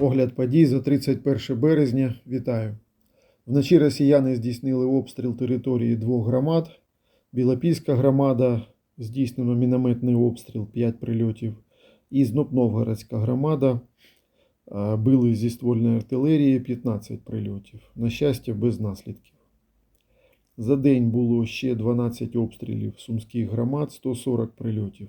Огляд подій за 31 березня. Вітаю. Вночі росіяни здійснили обстріл території двох громад. Білопільська громада здійснено мінометний обстріл 5 прильотів. І Знопновгородська громада били зі ствольної артилерії 15 прильотів. На щастя, без наслідків. За день було ще 12 обстрілів сумських громад, 140 прильотів.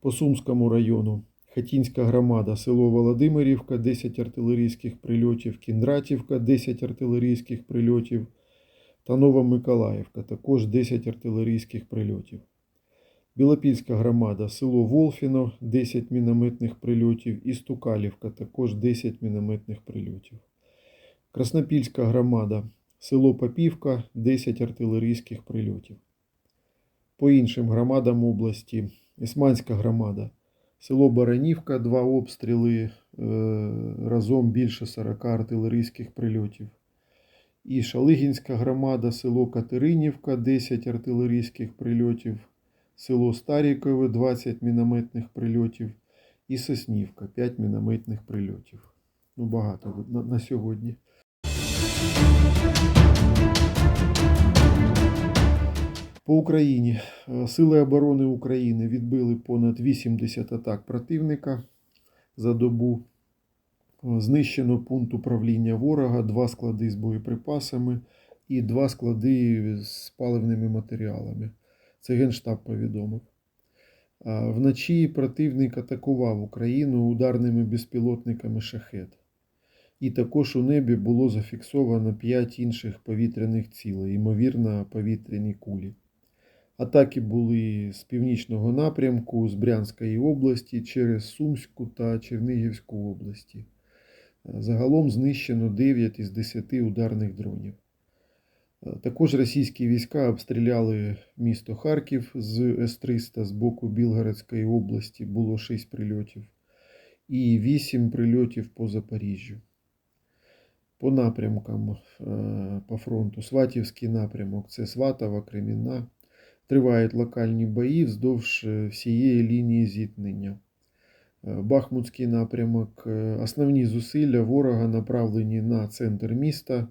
По Сумському району Хатінська громада, село Володимирівка, 10 артилерійських прильотів, Кіндратівка, 10 артилерійських прильотів та Новомиколаївка, також 10 артилерійських прильотів. Білопільська громада, село Волфіно, 10 мінометних прильотів і Стукалівка, також 10 мінометних прильотів. Краснопільська громада, село Попівка, 10 артилерійських прильотів. По іншим громадам області Ісманська громада, село Баранівка, два обстріли, е, разом більше 40 артилерійських прильотів. І Шалигінська громада, село Катеринівка, 10 артилерійських прильотів, село Старікове, 20 мінометних прильотів, і Соснівка, 5 мінометних прильотів. Ну, багато на, на сьогодні. По Україні Е, Сили оборони України відбили понад 80 атак противника за добу. Е, Знищено пункт управління ворога, два склади з боєприпасами і два склади з паливними матеріалами. Це Генштаб повідомив. Вночі противник атакував Україну ударними безпілотниками шахет. І також у небі було зафіксовано 5 інших повітряних цілей, ймовірно, повітряні кулі. Атаки були з північного напрямку, з Брянської області через Сумську та Чернігівську області. Загалом знищено 9 із 10 ударних дронів. Також російські війська обстріляли місто Харків з С-300 з боку Білгородської області було 6 прильотів і 8 прильотів по Запоріжжю. По напрямкам е, по фронту Сватівський напрямок це Сватова, Кремінна. Тривають локальні бої вздовж е, всієї лінії зіткнення. Е, Бахмутський напрямок. е, Основні зусилля ворога направлені на центр міста.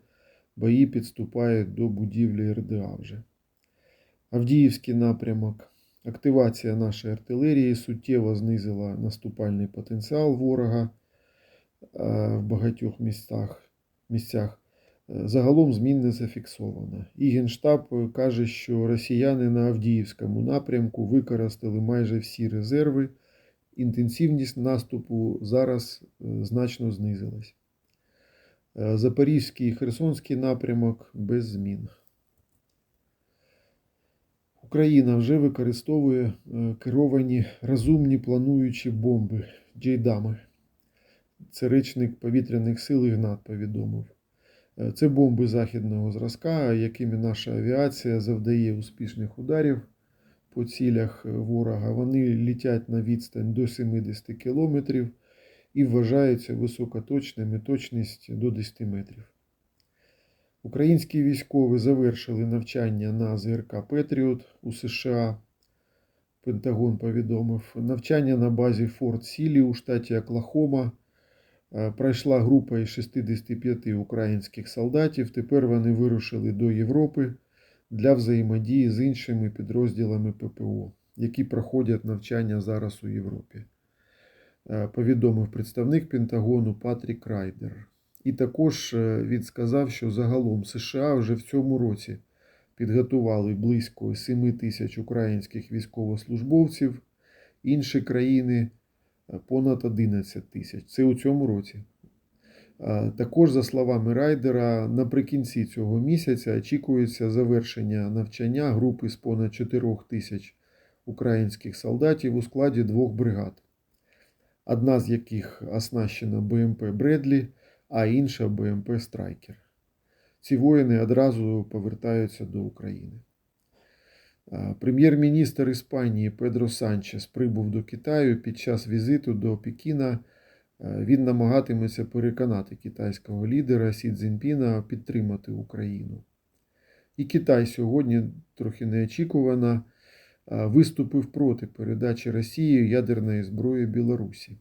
Бої підступають до будівлі РДА вже. Авдіївський напрямок. Активація нашої артилерії суттєво знизила наступальний потенціал ворога в багатьох містах, місцях. Е, Загалом змін не зафіксовано. І Генштаб каже, що росіяни на Авдіївському напрямку використали майже всі резерви. Інтенсивність наступу зараз е, значно знизилась. Е, Запорізький і Херсонський напрямок без змін. Україна вже використовує е, керовані розумні плануючі бомби Джейдами. Це речник повітряних сил Ігнат повідомив. Е, Це бомби західного зразка, якими наша авіація завдає успішних ударів по цілях е, ворога. Вони літять на відстань до 70 кілометрів і вважаються високоточними, точність до 10 метрів. Українські військові завершили навчання на ЗРК Петріот у США. Пентагон повідомив. Навчання на базі Форт Сілі у штаті Оклахома. Е, Пройшла група із 65 українських солдатів. Тепер вони вирушили до Європи для взаємодії з іншими підрозділами ППО, які проходять навчання зараз у Європі. Е, Повідомив представник Пентагону Патрік Райдер. І також е, він сказав, що загалом США вже в цьому році підготували близько 7 тисяч українських військовослужбовців, інші країни понад 11 тисяч. Це у цьому році. Також, за словами Райдера, наприкінці цього місяця очікується завершення навчання групи з понад 4 тисяч українських солдатів у складі двох бригад, одна з яких оснащена БМП Бредлі, а інша БМП Страйкер. Ці воїни одразу повертаються до України. А, Прем'єр-міністр Іспанії Педро Санчес прибув до Китаю під час візиту до Пекіна. Е, Він намагатиметься переконати китайського лідера Сі Цзіньпіна підтримати Україну. І Китай сьогодні трохи неочікувано е, виступив проти передачі Росії ядерної зброї Білорусі.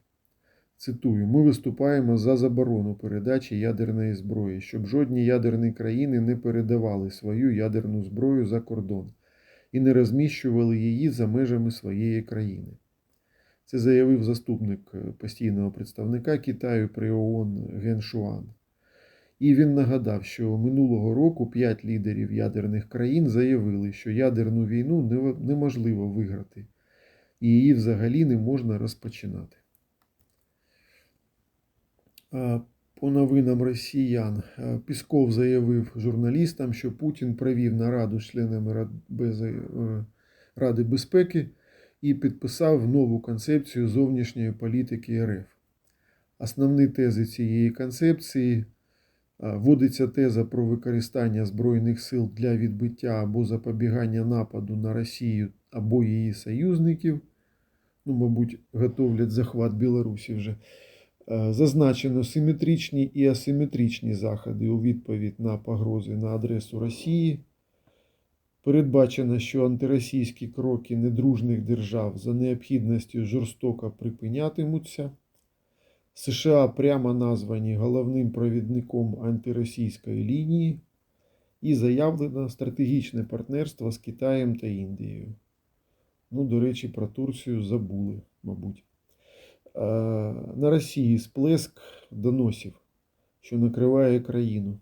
Цитую: ми виступаємо за заборону передачі ядерної зброї, щоб жодні ядерні країни не передавали свою ядерну зброю за кордон і не розміщували її за межами своєї країни. Це заявив заступник е, постійного представника Китаю при ООН Ген Шуан. І він нагадав, що минулого року п'ять лідерів ядерних країн заявили, що ядерну війну неможливо виграти, і її взагалі не можна розпочинати. По новинам росіян е, Пісков заявив журналістам, що Путін провів нараду з членами е, Ради безпеки і підписав нову концепцію зовнішньої політики РФ. Основні тези цієї концепції вводиться теза про використання Збройних сил для відбиття або запобігання нападу на Росію або її союзників. Ну, мабуть, готовлять захват Білорусі вже. Е, Зазначено симетричні і асиметричні заходи у відповідь на погрози на адресу Росії. Передбачено, що антиросійські кроки недружних держав за необхідністю жорстоко припинятимуться. США прямо названі головним провідником антиросійської лінії і заявлено стратегічне партнерство з Китаєм та Індією. Ну, до речі, про Турцію забули, мабуть. Е, На Росії сплеск доносів, що накриває країну.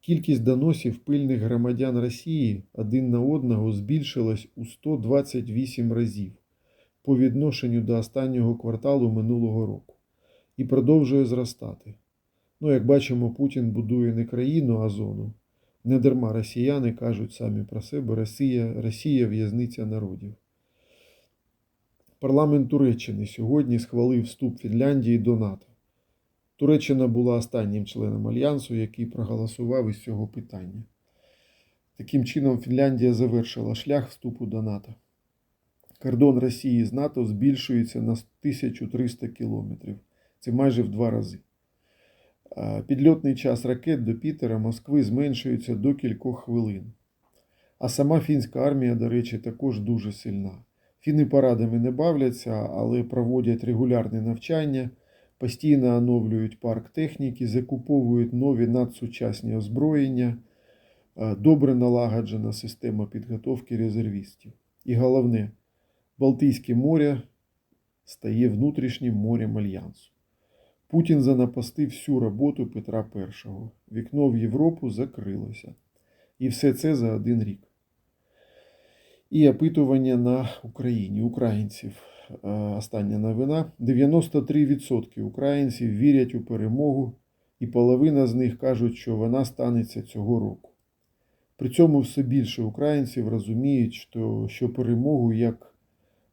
Кількість доносів пильних громадян Росії один на одного збільшилась у 128 разів по відношенню до останнього кварталу минулого року і продовжує зростати. Ну, як бачимо, Путін будує не країну, а зону. Не дарма росіяни кажуть самі про себе Росія, Росія в'язниця народів. Парламент Туреччини сьогодні схвалив вступ Фінляндії до НАТО. Туреччина була останнім членом альянсу, який проголосував із цього питання. Таким чином, Фінляндія завершила шлях вступу до НАТО. Кордон Росії з НАТО збільшується на 1300 кілометрів. Це майже в два рази. Підльотний час ракет до Пітера Москви зменшується до кількох хвилин. А сама фінська армія, до речі, також дуже сильна. Фіни парадами не бавляться, але проводять регулярні навчання, постійно оновлюють парк техніки, закуповують нові надсучасні озброєння, Е, добре налагоджена система підготовки резервістів. І головне, Балтійське море стає внутрішнім морем Альянсу. Путін занапастив всю роботу Петра І. Вікно в Європу закрилося. І все це за один рік. І опитування на Україні українців. Е, Остання новина. 93% українців вірять у перемогу, і половина з них кажуть, що вона станеться цього року. При цьому все більше українців розуміють, що, що перемогу як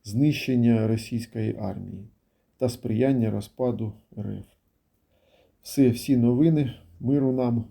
знищення російської армії та сприяння розпаду РФ. Все, всі новини. Миру нам.